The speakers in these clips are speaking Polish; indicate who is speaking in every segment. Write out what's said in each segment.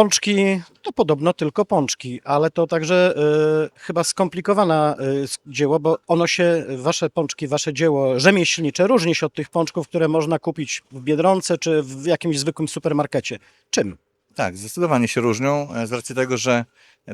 Speaker 1: Pączki to podobno tylko pączki, ale to także y, chyba skomplikowane y, dzieło, bo ono się, wasze pączki, wasze dzieło rzemieślnicze różni się od tych pączków, które można kupić w Biedronce czy w jakimś zwykłym supermarkecie. Czym?
Speaker 2: Tak, zdecydowanie się różnią e, z racji tego, że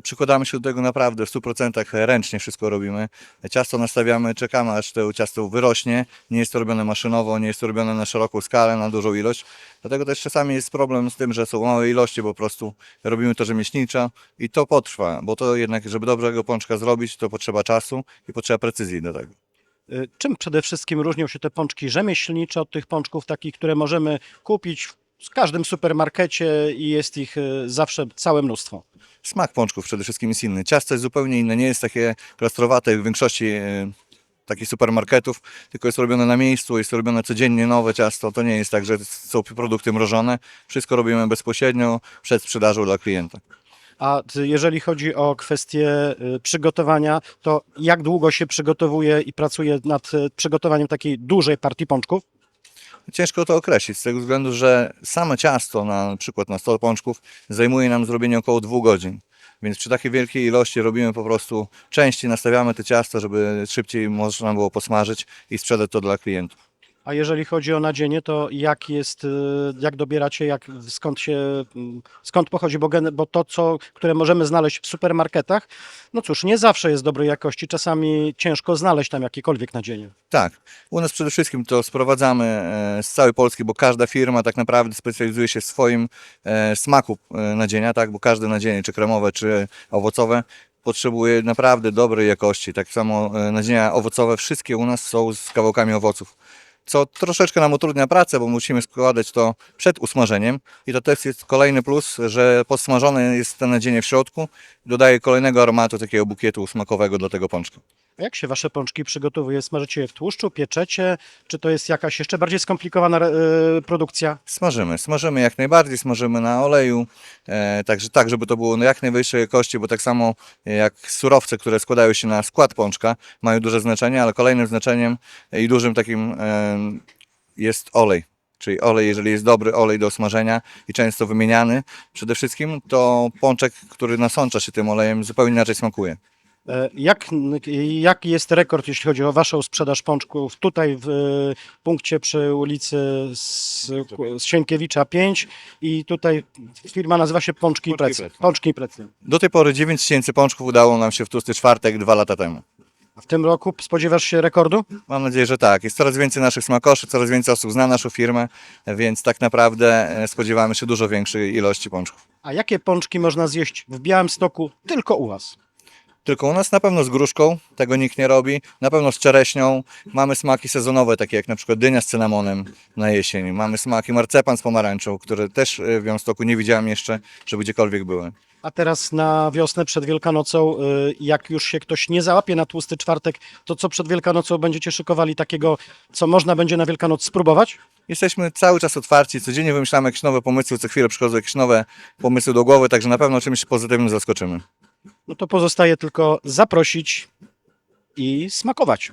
Speaker 2: przykładamy się do tego naprawdę w 100% ręcznie wszystko robimy. Ciasto nastawiamy, czekamy aż to ciasto wyrośnie. Nie jest to robione maszynowo, nie jest to robione na szeroką skalę, na dużą ilość. Dlatego też czasami jest problem z tym, że są małe ilości, po prostu robimy to rzemieślniczo i to potrwa, bo to jednak, żeby dobrego pączka zrobić, to potrzeba czasu i potrzeba precyzji do tego.
Speaker 1: Y, Czym przede wszystkim różnią się te pączki rzemieślnicze od tych pączków takich, które możemy kupić w w każdym supermarkecie i jest ich y, zawsze całe mnóstwo?
Speaker 2: Smak pączków przede wszystkim jest inny. Ciasto jest zupełnie inne, nie jest takie plastrowate jak w większości e, takich supermarketów, tylko jest robione na miejscu, jest robione codziennie nowe ciasto. To nie jest tak, że są produkty mrożone. Wszystko robimy bezpośrednio przed sprzedażą dla klienta.
Speaker 1: A ty- jeżeli chodzi o kwestię y, przygotowania, to jak długo się przygotowuje i pracuje nad y, przygotowaniem takiej dużej partii pączków?
Speaker 2: Ciężko to określić z tego względu, że same ciasto, na przykład na 100 pączków, zajmuje nam zrobienie około 2 godzin. Więc przy takiej wielkiej ilości robimy po prostu częściej, nastawiamy te ciasto, żeby szybciej można było posmażyć i sprzedać to dla klientów.
Speaker 1: A jeżeli chodzi o nadzienie, to jak jest, y, jak dobieracie, jak, skąd się, mm, skąd pochodzi, bo, gen- bo to, co, które możemy znaleźć w supermarketach, no cóż, nie zawsze jest dobrej jakości, czasami ciężko znaleźć tam jakiekolwiek nadzienie.
Speaker 2: Tak, u nas przede wszystkim to sprowadzamy e, z całej Polski, bo każda firma tak naprawdę specjalizuje się w swoim e, smaku e, nadzienia, tak, bo każde nadzienie, czy kremowe, czy owocowe, potrzebuje naprawdę dobrej jakości. Tak samo nadzienia owocowe, wszystkie u nas są z kawałkami owoców. Co troszeczkę nam utrudnia pracę, bo musimy składać to przed usmażeniem i to też jest kolejny plus, że podsmażone jest to nadzienie w środku, dodaje kolejnego aromatu, takiego bukietu smakowego do tego pączka.
Speaker 1: Jak się wasze pączki przygotowuje? Smażycie je w tłuszczu, pieczecie? Czy to jest jakaś jeszcze bardziej skomplikowana y, produkcja?
Speaker 2: Smażymy, smażymy jak najbardziej, smażymy na oleju, e, także tak, żeby to było na jak najwyższej jakości, bo tak samo jak surowce, które składają się na skład pączka, mają duże znaczenie, ale kolejnym znaczeniem i dużym takim e, jest olej. Czyli olej, jeżeli jest dobry olej do smażenia i często wymieniany przede wszystkim, to pączek, który nasącza się tym olejem, zupełnie inaczej smakuje.
Speaker 1: E, Jak, jaki jest rekord, jeśli chodzi o waszą sprzedaż pączków tutaj w e, punkcie przy ulicy z, z Sienkiewicza 5 i tutaj firma nazywa się Pączki i
Speaker 2: Pączki i
Speaker 1: Precy.
Speaker 2: Precy.
Speaker 1: Pączki i Precy.
Speaker 2: Do tej pory 9 tysięcy pączków udało nam się w tłusty czwartek dwa lata temu.
Speaker 1: A w tym roku spodziewasz się rekordu?
Speaker 2: Mam nadzieję, że tak. Jest coraz więcej naszych smakoszy, coraz więcej osób zna naszą firmę, więc tak naprawdę e, spodziewamy się dużo większej ilości pączków.
Speaker 1: A jakie pączki można zjeść w Białymstoku tylko u was?
Speaker 2: Tylko u nas na pewno z gruszką, tego nikt nie robi, na pewno z czereśnią. Mamy smaki sezonowe, takie jak na przykład dynia z cynamonem na jesień. Mamy smaki marcepan z pomarańczą, które też e, w Białymstoku nie widziałem jeszcze, żeby gdziekolwiek były.
Speaker 1: A teraz na wiosnę przed Wielkanocą, y, jak już się ktoś nie załapie na tłusty czwartek, to co przed Wielkanocą będziecie szykowali takiego, co można będzie na Wielkanoc spróbować?
Speaker 2: Jesteśmy cały czas otwarci, codziennie wymyślamy jakieś nowe pomysły, co chwilę przychodzą jakieś nowe pomysły do głowy, także na pewno czymś pozytywnym zaskoczymy.
Speaker 1: No to pozostaje tylko zaprosić i smakować.